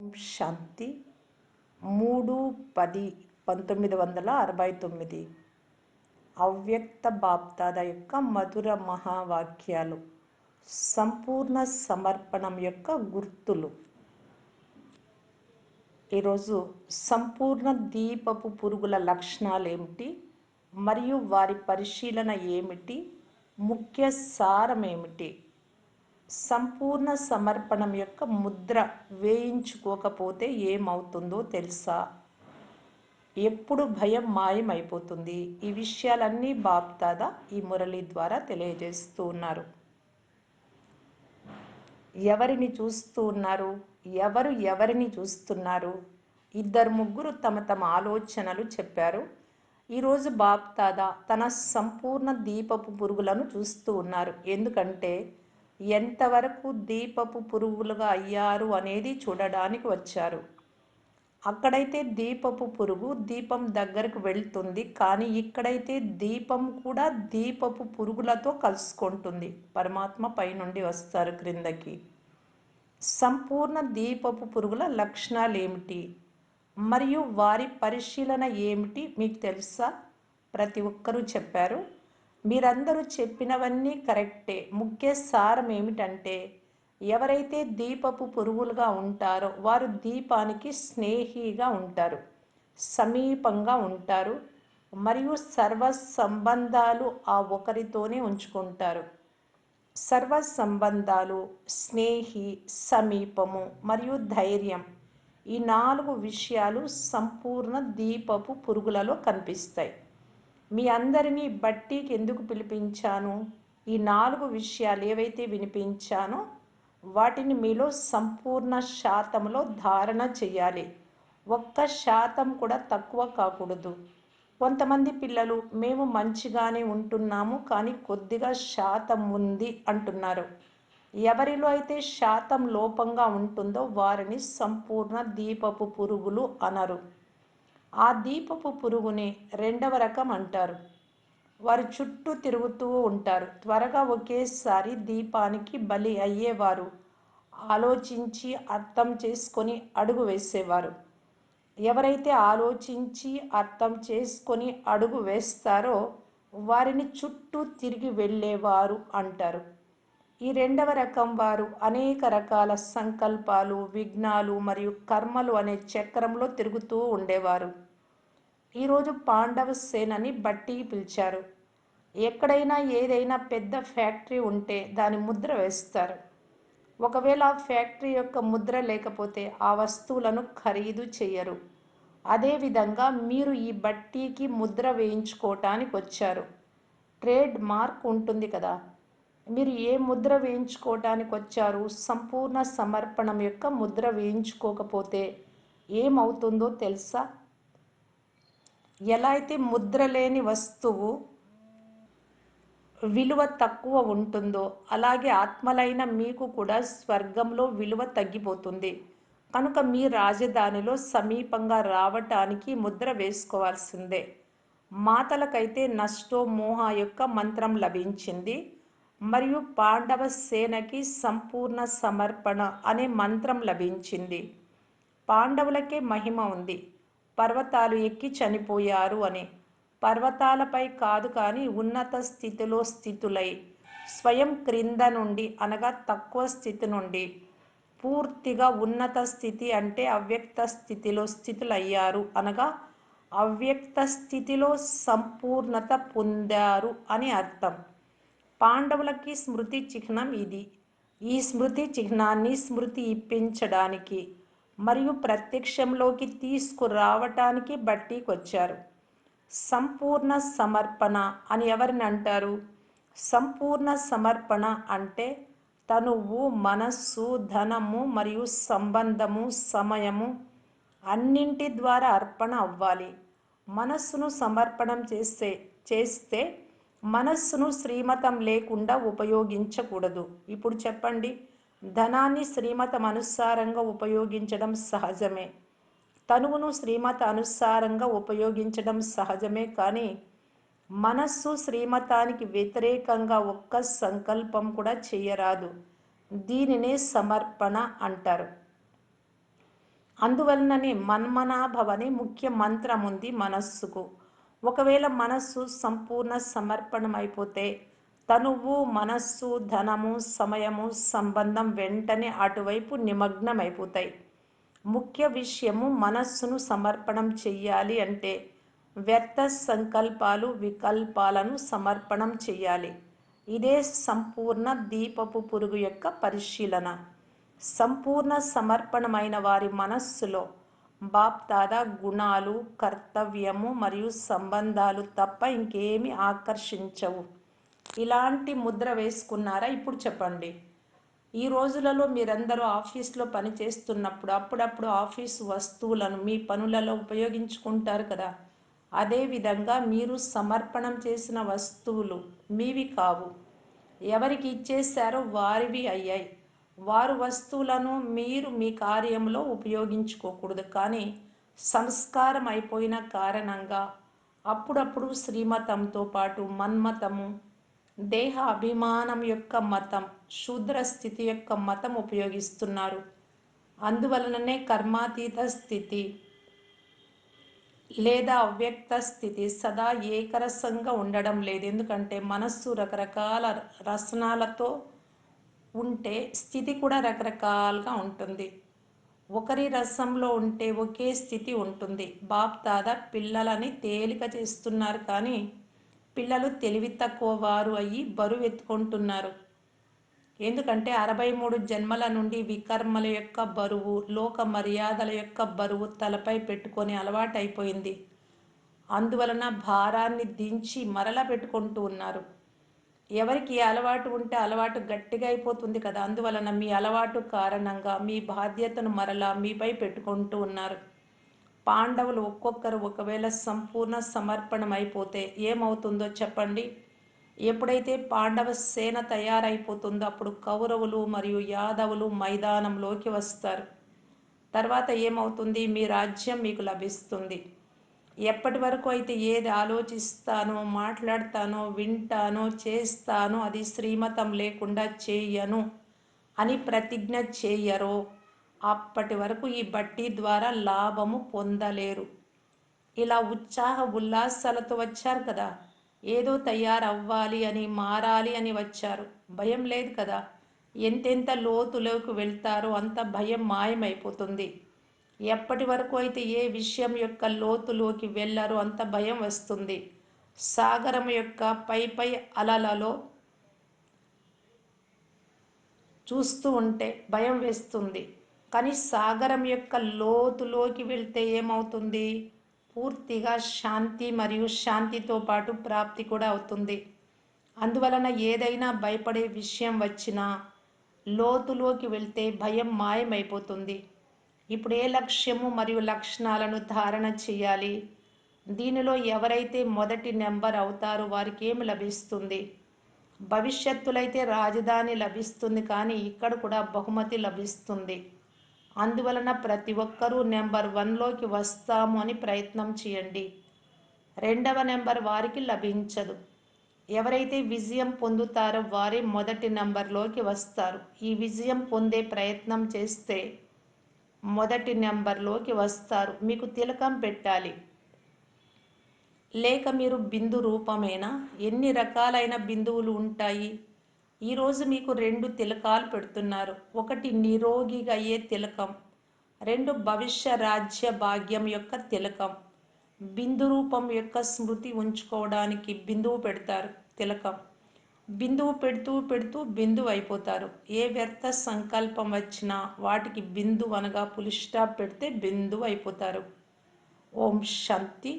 శాంతి. మూడు పది పంతొమ్మిది వందల అరవై తొమ్మిది. అవ్యక్త బాప్దాద యొక్క మధుర మహావాక్యాలు. సంపూర్ణ సమర్పణం యొక్క గుర్తులు. ఈరోజు సంపూర్ణ దీపపు పురుగుల లక్షణాలు ఏమిటి మరియు వారి పరిశీలన ఏమిటి? ముఖ్య సారం ఏమిటి సంపూర్ణ సమర్పణం యొక్క ముద్ర వేయించుకోకపోతే ఏమవుతుందో తెలుసా? ఎప్పుడు భయం మాయమైపోతుంది. ఈ విషయాలన్నీ బాప్దాదా ఈ మురళి ద్వారా తెలియజేస్తూ ఉన్నారు. ఎవరిని చూస్తూ ఉన్నారు? ఎవరు ఎవరిని చూస్తున్నారు? ఇద్దరు ముగ్గురు తమ తమ ఆలోచనలు చెప్పారు. ఈరోజు బాప్దాదా తన సంపూర్ణ దీపపు పురుగులను చూస్తూ ఉన్నారు. ఎందుకంటే ఎంతవరకు దీపపు పురుగులుగా అయ్యారు అనేది చూడడానికి వచ్చారు. అక్కడైతే దీపపు పురుగు దీపం దగ్గరకు వెళ్తుంది. కానీ ఇక్కడైతే దీపం కూడా దీపపు పురుగులతో కలుసుకుంటుంది. పరమాత్మ పైనుండి వస్తారు క్రిందకి. సంపూర్ణ దీపపు పురుగుల లక్షణాలు ఏమిటి మరియు వారి పరిశీలన ఏమిటి? మీకు తెలుసా? ప్రతి ఒక్కరూ చెప్పారు. మీరందరూ చెప్పినవన్నీ కరెక్టే. ముఖ్య సారం ఏమిటంటే ఎవరైతే దీపపు పురుగులుగా ఉంటారో వారు దీపానికి స్నేహిగా ఉంటారు సమీపంగా ఉంటారు మరియు సర్వ సంబంధాలు ఆ ఒకరితోనే ఉంచుకుంటారు. సర్వ సంబంధాలు స్నేహి సమీపము మరియు ధైర్యం ఈ నాలుగు విషయాలు సంపూర్ణ దీపపు పురుగులలో కనిపిస్తాయి. మీ అందరినీ బట్టీకి ఎందుకు పిలిపించాను? ఈ నాలుగు విషయాలు ఏవైతే వినిపించానో వాటిని మీలో సంపూర్ణ శాతంలో ధారణ చేయాలి. ఒక్క శాతం కూడా తక్కువ కాకూడదు. కొంతమంది పిల్లలు మేము మంచిగానే ఉంటున్నాము కానీ కొద్దిగా శాతం ఉంది అంటున్నారు. ఎవరిలో అయితే శాతం లోపంగా ఉంటుందో వారిని సంపూర్ణ దీపపు పురుగులు అనరు. ఆ దీపపు పురుగుని రెండవ రకం అంటారు. వారు చుట్టూ తిరుగుతూ ఉంటారు. త్వరగా ఒకేసారి దీపానికి బలి అయ్యేవారు. ఆలోచించి అర్థం చేసుకొని అడుగు వేసేవారు. ఎవరైతే ఆలోచించి అర్థం చేసుకొని అడుగు వేస్తారో వారిని చుట్టూ తిరిగి వెళ్ళేవారు అంటారు. ఈ రెండవ రకం వారు అనేక రకాల సంకల్పాలు విఘ్నాలు మరియు కర్మలు అనే చక్రంలో తిరుగుతూ ఉండేవారు. ఈరోజు పాండవ సేనని బట్టి పిలిచారు. ఎక్కడైనా ఏదైనా పెద్ద ఫ్యాక్టరీ ఉంటే దాని ముద్ర వేస్తారు. ఒకవేళ ఆ ఫ్యాక్టరీ యొక్క ముద్ర లేకపోతే ఆ వస్తువులను ఖరీదు చేయరు అదేవిధంగా మీరు ఈ బట్టీకి ముద్ర వేయించుకోవటానికి వచ్చారు. ట్రేడ్ మార్క్ ఉంటుంది కదా మీరు ఏ ముద్ర వేయించుకోవటానికి వచ్చారు సంపూర్ణ సమర్పణం యొక్క ముద్ర వేయించుకోకపోతే ఏమవుతుందో తెలుసా? ఎలా అయితే ముద్ర లేని వస్తువు విలువ తక్కువ ఉంటుందో అలాగే ఆత్మలైన మీకు కూడా స్వర్గంలో విలువ తగ్గిపోతుంది. కనుక మీ రాజధానిలో సమీపంగా రావటానికి ముద్ర వేసుకోవాల్సిందే. మాతలకైతే నష్టో మోహ యొక్క మంత్రం లభించింది. మరియు పాండవ సేనకి సంపూర్ణ సమర్పణ అనే మంత్రం లభించింది. పాండవులకే మహిమ ఉంది. పర్వతాలు ఎక్కి చనిపోయారు అని. పర్వతాలపై కాదు కానీ ఉన్నత స్థితిలో స్థితులై స్వయం క్రింద నుండి అనగా తక్కువ స్థితి నుండి. పూర్తిగా ఉన్నత స్థితి అంటే అవ్యక్త స్థితిలో స్థితులయ్యారు అనగా అవ్యక్త స్థితిలో సంపూర్ణత పొందారు అని అర్థం. పాండవులకి స్మృతి చిహ్నం ఇది. ఈ స్మృతి చిహ్నాన్ని స్మృతి ఇప్పించడానికి మరియు ప్రత్యక్షంలోకి తీసుకురావటానికి బట్టికొచ్చారు. సంపూర్ణ సమర్పణ అని ఎవరిని అంటారు? సంపూర్ణ సమర్పణ అంటే తనువు మనస్సు ధనము మరియు సంబంధము సమయము అన్నింటి ద్వారా అర్పణ అవ్వాలి. మనస్సును సమర్పణం చేస్తే చేస్తే మనస్సును శ్రీమతం లేకుండా ఉపయోగించకూడదు. ఇప్పుడు చెప్పండి ధనాన్ని శ్రీమతం అనుసారంగా ఉపయోగించడం సహజమే. తనువును శ్రీమత అనుసారంగా ఉపయోగించడం సహజమే కానీ మనస్సు శ్రీమతానికి వ్యతిరేకంగా ఒక్క సంకల్పం కూడా చేయరాదు. దీనినే సమర్పణ అంటారు. అందువలననే మన్మనాభవని ముఖ్య మంత్రం ఉంది మనస్సుకు. ఒకవేళ మనస్సు సంపూర్ణ సమర్పణం అయిపోతే తనువు మనస్సు ధనము సమయము సంబంధం వెంటనే అటువైపు నిమగ్నమైపోతాయి. ముఖ్య విషయము మనస్సును సమర్పణం చెయ్యాలి అంటే వ్యర్థ సంకల్పాలు వికల్పాలను సమర్పణం చెయ్యాలి. ఇదే సంపూర్ణ దీపపు పురుగు యొక్క పరిశీలన. సంపూర్ణ సమర్పణమైన వారి మనస్సులో బాప్తాద గుణాలు కర్తవ్యము మరియు సంబంధాలు తప్ప ఇంకేమీ ఆకర్షించవు. ఇలాంటి ముద్ర వేసుకున్నారా? ఇప్పుడు చెప్పండి. ఈ రోజులలో మీరందరూ ఆఫీస్లో పని చేస్తున్నప్పుడు అప్పుడప్పుడు ఆఫీస్ వస్తువులను మీ పనులలో ఉపయోగించుకుంటారు కదా. అదేవిధంగా మీరు సమర్పణం చేసిన వస్తువులు మీవి కావు. ఎవరికి ఇచ్చేశారో వారివి అయ్యాయి. వారు వస్తువులను మీరు మీ కార్యంలో ఉపయోగించుకోకూడదు. కానీ సంస్కారం అయిపోయిన కారణంగా అప్పుడప్పుడు శ్రీమతంతో పాటు మన్మతము దేహ అభిమానం యొక్క మతం శూద్ర స్థితి యొక్క మతం ఉపయోగిస్తున్నారు. అందువలననే కర్మాతీత స్థితి లేదా అవ్యక్త స్థితి సదా ఏకరసంగా ఉండడం లేదు. ఎందుకంటే మనస్సు రకరకాల రసనాలతో ఉంటే స్థితి కూడా రకరకాలుగా ఉంటుంది. ఒకరి రసంలో ఉంటే ఒకే స్థితి ఉంటుంది. బాప్ దాదా పిల్లలని తేలిక చేస్తున్నారు కానీ పిల్లలు తెలివి తక్కువ వారు అయ్యి బరువు ఎత్తుకుంటున్నారు. ఎందుకంటే అరవై మూడు జన్మల నుండి వికర్మల యొక్క బరువు లోక మర్యాదల యొక్క బరువు తలపై పెట్టుకొని అలవాటైపోయింది. అందువలన భారాన్ని దించి మరల పెట్టుకుంటూ ఉన్నారు. ఎవరికి అలవాటు ఉంటే అలవాటు గట్టిగా అయిపోతుంది కదా. అందువలన మీ అలవాటు కారణంగా మీ బాధ్యతను మరలా మీపై పెట్టుకుంటూ ఉన్నారు. పాండవులు ఒక్కొక్కరు ఒకవేళ సంపూర్ణ సమర్పణం అయిపోతే ఏమవుతుందో చెప్పండి. ఎప్పుడైతే పాండవ సేన తయారైపోతుందో అప్పుడు కౌరవులు మరియు యాదవులు మైదానంలోకి వస్తారు. తర్వాత ఏమవుతుంది? మీ రాజ్యం మీకు లభిస్తుంది. ఎప్పటి వరకు అయితే ఏది ఆలోచిస్తానో మాట్లాడతానో వింటానో చేస్తానో అది శ్రీమతం లేకుండా చేయను అని ప్రతిజ్ఞ చేయరో అప్పటి వరకు ఈ బట్టి ద్వారా లాభము పొందలేరు. ఇలా ఉత్సాహ ఉల్లాసాలతో వచ్చారు కదా. ఏదో తయారవ్వాలి అని మారాలి అని వచ్చారు. భయం లేదు కదా. ఎంతెంత లోతులోకి వెళ్తారో అంత భయం మాయమైపోతుంది. ఎప్పటి వరకు అయితే ఏ విషయం యొక్క లోతులోకి వెళ్ళారో అంత భయం వస్తుంది. సాగరం యొక్క పై పై అలలలో చూస్తూ ఉంటే భయం వేస్తుంది. కానీ సాగరం యొక్క లోతులోకి వెళ్తే ఏమవుతుంది? పూర్తిగా శాంతి మరియు శాంతితో పాటు ప్రాప్తి కూడా అవుతుంది. అందువలన ఏదైనా భయపడే విషయం వచ్చినా లోతులోకి వెళ్తే భయం మాయమైపోతుంది. ఇప్పుడు ఏ లక్ష్యము మరియు లక్షణాలను ధారణ చేయాలి. దీనిలో ఎవరైతే మొదటి నెంబర్ అవుతారో వారికి ఏమి లభిస్తుంది? భవిష్యత్తులైతే రాజధాని లభిస్తుంది కానీ ఇక్కడ కూడా బహుమతి లభిస్తుంది. అందువలన ప్రతి ఒక్కరూ నెంబర్ వన్లోకి వస్తాము అని ప్రయత్నం చేయండి. రెండవ నెంబర్ వారికి లభించదు. ఎవరైతే విజయం పొందుతారో వారే మొదటి నెంబర్లోకి వస్తారు. ఈ విజయం పొందే ప్రయత్నం చేస్తే మొదటి నెంబర్లోకి వస్తారు. మీకు తిలకం పెట్టాలి. లేక మీరు బిందు రూపమేనా? ఎన్ని రకాలైన బిందువులు ఉంటాయి? ఈరోజు మీకు రెండు తిలకాలు పెడుతున్నారు. ఒకటి నిరోగిగా అయ్యే తిలకం? రెండు భవిష్య రాజ్య భాగ్యం యొక్క తిలకం. బిందు రూపం యొక్క స్మృతి ఉంచుకోవడానికి బిందువు పెడతారు తిలకం. బిందువు పెడుతూ పెడుతూ బిందువు అయిపోతారు. ఏ వ్యర్థ సంకల్పం వచ్చినా వాటికి బిందువు అనగా పులి స్టాప్ పెడితే బిందువు అయిపోతారు. ఓం శాంతి.